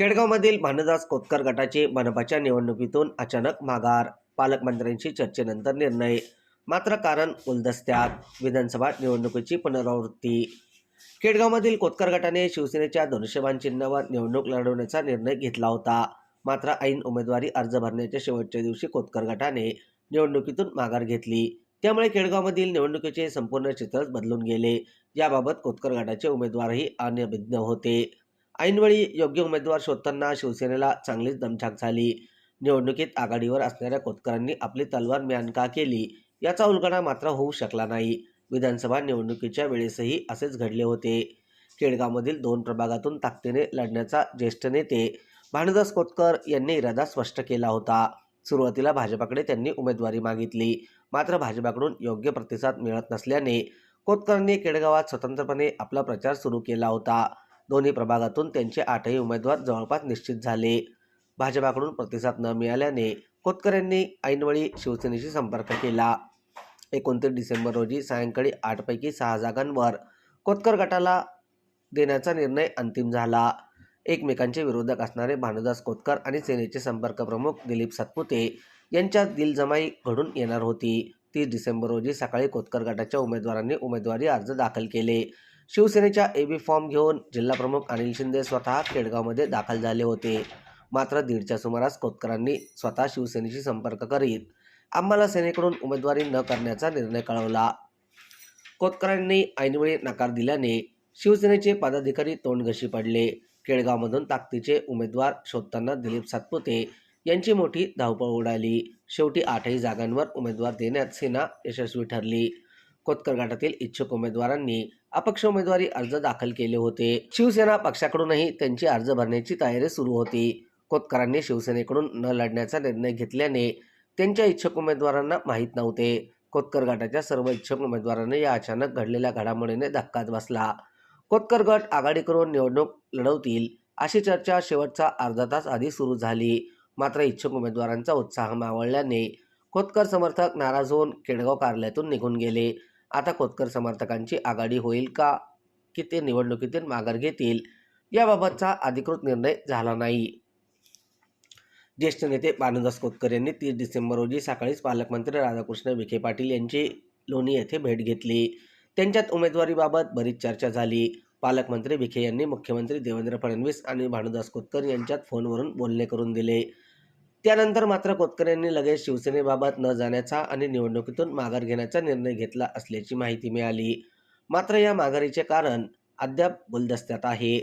खेडगावमधील भानुदास कोतकर गटाचे मनपाच्या निवडणुकीतून अचानक माघार. पालकमंत्र्यांशी चर्चेनंतर निर्णय. मात्र कारण गुलदस्त्यात विधानसभा निवडणुकीची पुनरावृत्ती. खेडगावमधील कोतकर गटाने शिवसेनेच्या धनुष्यबाण चिन्हावर निवडणूक लढवण्याचा निर्णय घेतला होता. मात्र ऐन उमेदवारी अर्ज भरण्याच्या शेवटच्या दिवशी कोतकर गटाने निवडणुकीतून माघार घेतली. त्यामुळे खेडगावमधील निवडणुकीचे संपूर्ण चित्रच बदलून गेले. याबाबत कोतकर गटाचे उमेदवारही अनभिज्ञ होते. ऐनवेळी योग्य उमेदवार शोधताना शिवसेनेला चांगलीच दमछाक झाली. निवडणुकीत आघाडीवर असणाऱ्या कोतकरांनी आपली तलवार म्यान का केली? याचा उलगडा मात्र होऊ शकला नाही. विधानसभा निवडणुकीच्या वेळेसही असेच घडले होते. केडगावमधील दोन प्रभागातून ताकदीने लढण्याचा ज्येष्ठ नेते भानुदास कोतकर यांनी इरादा स्पष्ट केला होता. सुरुवातीला भाजपाकडे त्यांनी उमेदवारी मागितली. मात्र भाजपाकडून योग्य प्रतिसाद मिळत नसल्याने कोतकरांनी केडगावात स्वतंत्रपणे आपला प्रचार सुरू केला होता. दोन्ही प्रभागातून त्यांचे आठही उमेदवार जवळपास निश्चित झाले. भाजपाकडून प्रतिसाद न मिळाल्याने कोतकर यांनी ऐनवेळी शिवसेनेशी संपर्क केला. एकोणतीस डिसेंबर रोजी सायंकाळी आठपैकी सहा जागांवर कोतकर गटाला देण्याचा निर्णय अंतिम झाला. एकमेकांचे विरोधक असणारे भानुदास कोतकर आणि सेनेचे संपर्क प्रमुख दिलीप सातपुते यांच्यात दिलजमाई घडून येणार होती. तीस डिसेंबर रोजी सकाळी कोतकर गटाच्या उमेदवारांनी उमेदवारी अर्ज दाखल केले. शिवसेनेच्या एबी फॉर्म घेऊन जिल्हाप्रमुख अनिल शिंदे स्वतः खेडगावमध्ये दाखल झाले होते. मात्र दीडच्या सुमारास कोतकरांनी स्वतः शिवसेनेशी संपर्क करीत आम्हाला सेनेकडून उमेदवारी न करण्याचा निर्णय कळवला. कोतकरांनी ऐनवेळी नकार दिल्याने शिवसेनेचे पदाधिकारी तोंडघशी पडले. केळगावमधून ताकदीचे उमेदवार शोधताना दिलीप सातपुते यांची मोठी धावपळ उडाली. शेवटी आठही जागांवर उमेदवार देण्यात सेना यशस्वी ठरली. कोतकर गटातील इच्छुक उमेदवारांनी अपक्ष उमेदवारी अर्ज दाखल केले होते. शिवसेना पक्षाकडूनही त्यांची अर्ज भरण्याची तयारी सुरू होती. कोतकरांनी शिवसेनेकडून न लढण्याचा निर्णय घेतल्याने त्यांच्या इच्छुक उमेदवारांना माहीत नव्हते. कोतकर गटाच्या सर्व इच्छुक उमेदवारांनी या अचानक घडलेल्या घडामोडीने धक्काच बसला. कोतकर गट आघाडी करून निवडणूक लढवतील अशी चर्चा शेवटचा अर्धा तास आधी सुरू झाली. मात्र इच्छुक उमेदवारांचा उत्साह मावळल्याने खोतकर समर्थक नाराज होऊन केडगाव कार्यालयातून निघून गेले. आता खोतकर समर्थकांची आघाडी होईल का? की ते निवडणुकीतून माघार घेतील? याबाबतचा अधिकृत निर्णय झाला नाही. ज्येष्ठ नेते भानुदास खोतकर यांनी तीस डिसेंबर रोजी सकाळीच पालकमंत्री राधाकृष्ण विखे पाटील यांची लोणी येथे भेट घेतली. त्यांच्यात उमेदवारीबाबत बरीच चर्चा झाली. पालकमंत्री विखे यांनी मुख्यमंत्री देवेंद्र फडणवीस आणि भानुदास खोतकर यांच्यात फोनवरून बोलणे करून दिले. त्यानंतर मात्र कोतकर यांनी लगेच शिवसेनेबाबत न जाण्याचा आणि निवडणुकीतून माघार घेण्याचा निर्णय घेतला असल्याची माहिती मिळाली. मात्र या माघारीचे कारण अद्याप गुलदस्त्यात आहे.